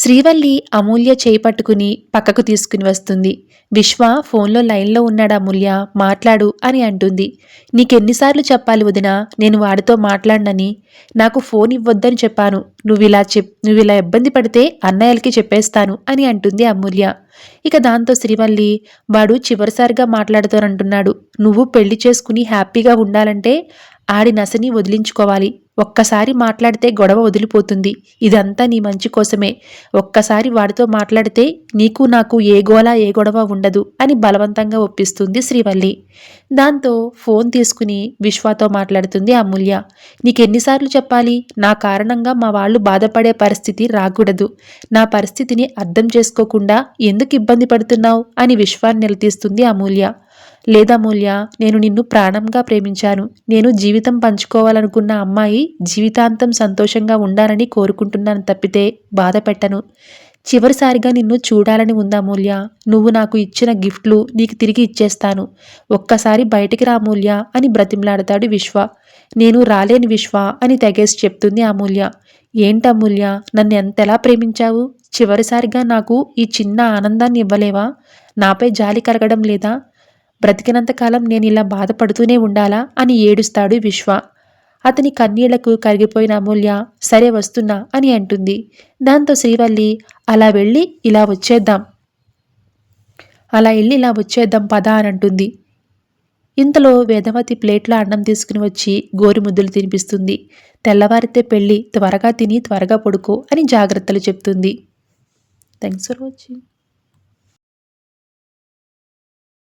శ్రీవల్లి అమూల్య చేయి పట్టుకుని పక్కకు తీసుకుని వస్తుంది. విశ్వ ఫోన్లో లైన్లో ఉన్నాడు అమూల్య? మాట్లాడు అని అంటుంది. నీకెన్నిసార్లు చెప్పాలి వదినా నేను వాడితో మాట్లాడనని. నాకు ఫోన్ ఇవ్వొద్దని చెప్పాను. నువ్వు ఇలా చెప్ నువ్వు ఇలా ఇబ్బంది పడితే అన్నయ్యలకి చెప్పేస్తాను అని అంటుంది అమూల్య. ఇక దాంతో శ్రీవల్లి వాడు చివరిసారిగా మాట్లాడుతానంటున్నాడు. నువ్వు పెళ్ళి చేసుకుని హ్యాపీగా ఉండాలంటే ఆడి నసని వదిలించుకోవాలి. ఒక్కసారి మాట్లాడితే గొడవ వదిలిపోతుంది. ఇదంతా నీ మంచి కోసమే. ఒక్కసారి వాడితో మాట్లాడితే నీకు నాకు ఏ గోలా ఏ గొడవ ఉండదు అని బలవంతంగా ఒప్పిస్తుంది శ్రీవల్లి. దాంతో ఫోన్ తీసుకుని విశ్వాతో మాట్లాడుతుంది అమూల్య. నీకెన్నిసార్లు చెప్పాలి? నా కారణంగా మా వాళ్ళు బాధపడే పరిస్థితి రాకూడదు. నా పరిస్థితిని అర్థం చేసుకోకుండా ఎందుకు ఇబ్బంది పడుతున్నావు? అని విశ్వాన్ని నిలదీస్తుంది అమూల్య. లేదమూల్య నేను నిన్ను ప్రాణంగా ప్రేమించాను. నేను జీవితం పంచుకోవాలనుకున్న అమ్మాయి జీవితాంతం సంతోషంగా ఉండాలని కోరుకుంటున్నాను తప్పితే బాధ పెట్టను చివరిసారిగా నిన్ను చూడాలని ఉందా మూల్య? నువ్వు నాకు ఇచ్చిన గిఫ్ట్లు నీకు తిరిగి ఇచ్చేస్తాను. ఒక్కసారి బయటికి రా మూల్య అని బ్రతిమలాడతాడు విశ్వ. నేను రాలేని విశ్వ అని తెగేసి చెప్తుంది అమూల్య ఏంటమూల్య నన్ను ఎంతలా ప్రేమించావు? చివరిసారిగా నాకు ఈ చిన్న ఆనందాన్ని ఇవ్వలేవా? నాపై జాలి కలగడం లేదా? బ్రతికినంతకాలం నేను ఇలా బాధపడుతూనే ఉండాలా? అని ఏడుస్తాడు విశ్వ. అతని కన్నీళ్ళకు కరిగిపోయిన అమూల్య సరే వస్తున్నా అని అంటుంది. దాంతో శ్రీవల్లి అలా వెళ్ళి ఇలా వచ్చేద్దాం. అలా వెళ్ళి ఇలా వచ్చేద్దాం పదా అని అంటుంది. ఇంతలో వేదవతి ప్లేట్లో అన్నం తీసుకుని వచ్చి గోరుముద్దులు తినిపిస్తుంది. తెల్లవారితే పెళ్ళి త్వరగా తిని త్వరగా పడుకో అని జాగ్రత్తలు చెప్తుంది. Thanks for watching